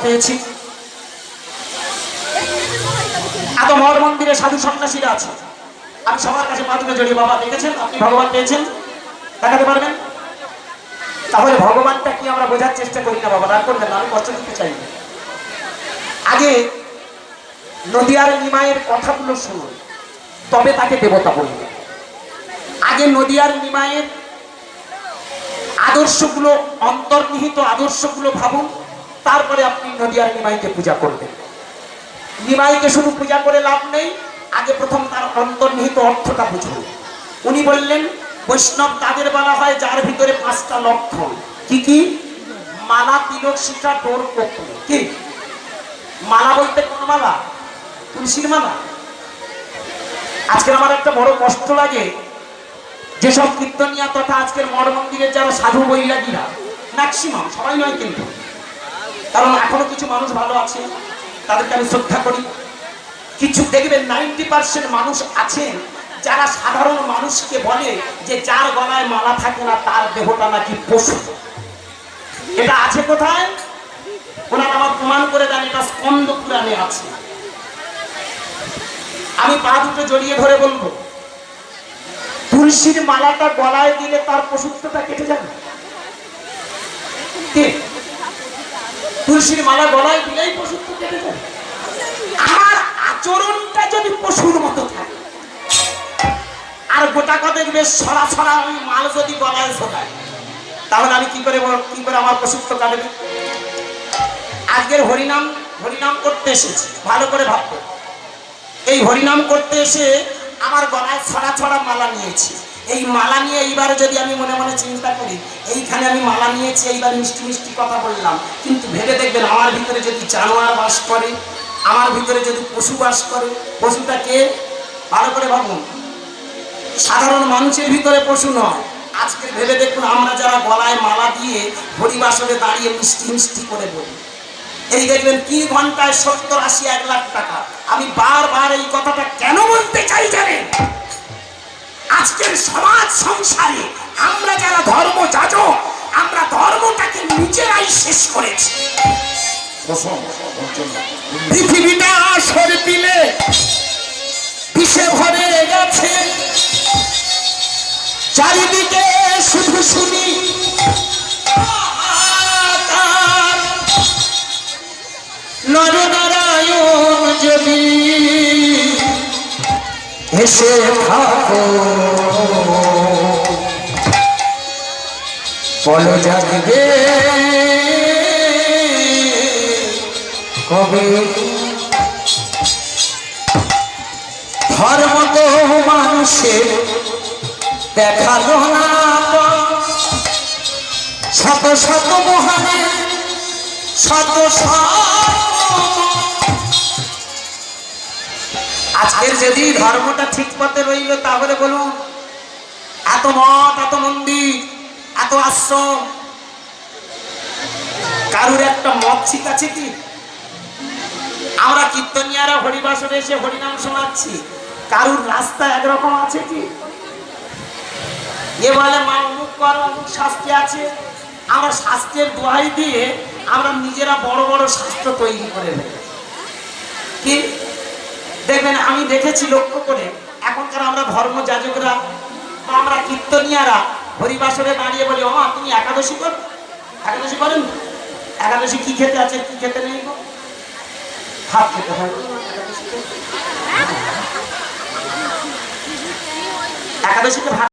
পেয়েছি। এত মঠ মন্দিরে সাধু সন্ন্যাসীরা আছে। আমি সবার কাছে পা জড়িয়ে বাবা দেখেছেন, আপনি ভগবান পেয়েছেন। দেখাতে পারবেন? তাহলে ভগবানটা কি আমরা বোঝার চেষ্টা করি না বাবা? রাগ করবেন আমি কষ্ট দিতে চাই। আগে নদিয়ার নিমায়ের কথাগুলো শুনুন, তবে তাকে দেবতা বলবে আগে নদিয়ার নিমায়ের আদর্শগুলো, অন্তর্নিহিত আদর্শগুলো ভাবুন। তারপরে আপনি নদিয়ার নিমাইকে পূজা করবেন। নিমাইকে শুধু পূজা করে লাভ নেই, আগে প্রথম তার অন্তর্নিহিত অর্থটা বুঝুন। উনি বললেন, বৈষ্ণব তাদের বলা হয় যার ভিতরে পাঁচটা লক্ষণ। কি কি? মালা, তিলক শিখা ডোর কি? মালা বলতে কোন মালা? তুলসীর মালা। আজকে আমার একটা বড় কষ্ট লাগে, যেসব কীর্তনিয়া তথা আজকের মঠ মন্দিরের যারা সাধু বৈরাগীরা ম্যাক্সিমাম সবাই নয় কিন্তু। কারণ এখনও কিছু মানুষ ভালো আছে, তাদেরকে আমি শ্রদ্ধা করি। কিছু দেখবেন, নাইনটি পার্সেন্ট মানুষ আছেন যারা সাধারণ মানুষকে বলে যে যার গলায় মালা থাকে না, তার দেহটা নাকি পশু। এটা আছে কোথায়? ওনারা আমার প্রমাণ করে দেন, এটা স্কন্দ পুরাণে আছে। আমি পা দুটো জড়িয়ে ধরে বলব, তুলসীর মালাটা গলায় দিলে তার পশুত্বটা কেটে যাবে। তুলসীর মালা গলায় দিলেই যাবে আমার আচরণটা যদি পশুর মতো থাকে, আর গোটা কতক বেশ ছড়া ছড়া আমি মাল যদি গলায় শোকায় তাহলে আমি কি করে কি করে আমার পশুত্ব কাটবে? আজকের হরিনাম হরিনাম করতে এসেছি, ভালো করে ভাববো। এই হরিনাম করতে এসে আমার গলায় ছড়া ছড়া মালা নিয়েছি। এই মালা নিয়ে এইবার যদি আমি মনে মনে চিন্তা করি, এইখানে আমি মালা নিয়েছি, এইবার মিষ্টি মিষ্টি কথা বললাম। কিন্তু ভেবে দেখবেন আমার ভিতরে যদি জানোয়ার বাস করে, আমার ভিতরে যদি পশু বাস করে, পশুটাকে ভালো করে ভাবুন, সাধারণ মানুষের ভিতরে পশু নয়। আজকে ভেবে দেখুন আমরা যারা গলায় মালা দিয়ে হরিবাসরে দাঁড়িয়ে মিষ্টি মিষ্টি করে বলি। এই দেখবেন কি ঘন্টায় সত্তর আশি এক লাখ টাকা। আমি বারবার এই কথাটা কেন জানেন আজকের সমাজ সংসারে আমরা যারা ধর্ম যাজক আমরা ধর্মটাকে নিজেরাই শেষ করেছি। পৃথিবীটা সরে দিলে বিষে ভরে গেছে। চারিদিকে শুধু শুনি হাহাকার। এসে থাকো। বল জাগবে। কবে ধর্ম তো মানুষের দেখাল না। শত শত মহানে, শত শত আজকের যদি ধর্মটা ঠিক পথে রইল তাহলে বলুন এত মঠ এত মন্দির এত আশ্রম কারুর একটা মত ঠিক আছে কি? আমরা কীর্তনিয়ারা হরিবাসরে এসে হরিনাম শোনাচ্ছি কারুর রাস্তা একরকম আছে কি? এ বলে মা অমুক কর অমুক শাস্তি আছে। আমরা শাস্ত্রের দোহাই দিয়ে আমরা নিজেরা বড় বড় শাস্ত্র তৈরি করে ফেলি। কি? দেখবেন, আমি দেখেছি লক্ষ্য করে এখনকার আমরা ধর্ম যাজকরা বা আমরা কীর্তনিয়ারা হরিবাসরে দাঁড়িয়ে বলি ও তুমি একাদশী কর? একাদশী করেন? একাদশী কি খেতে আছে? কি খেতে নেই? ভাত খেতে হয়। একাদশীতে ভাত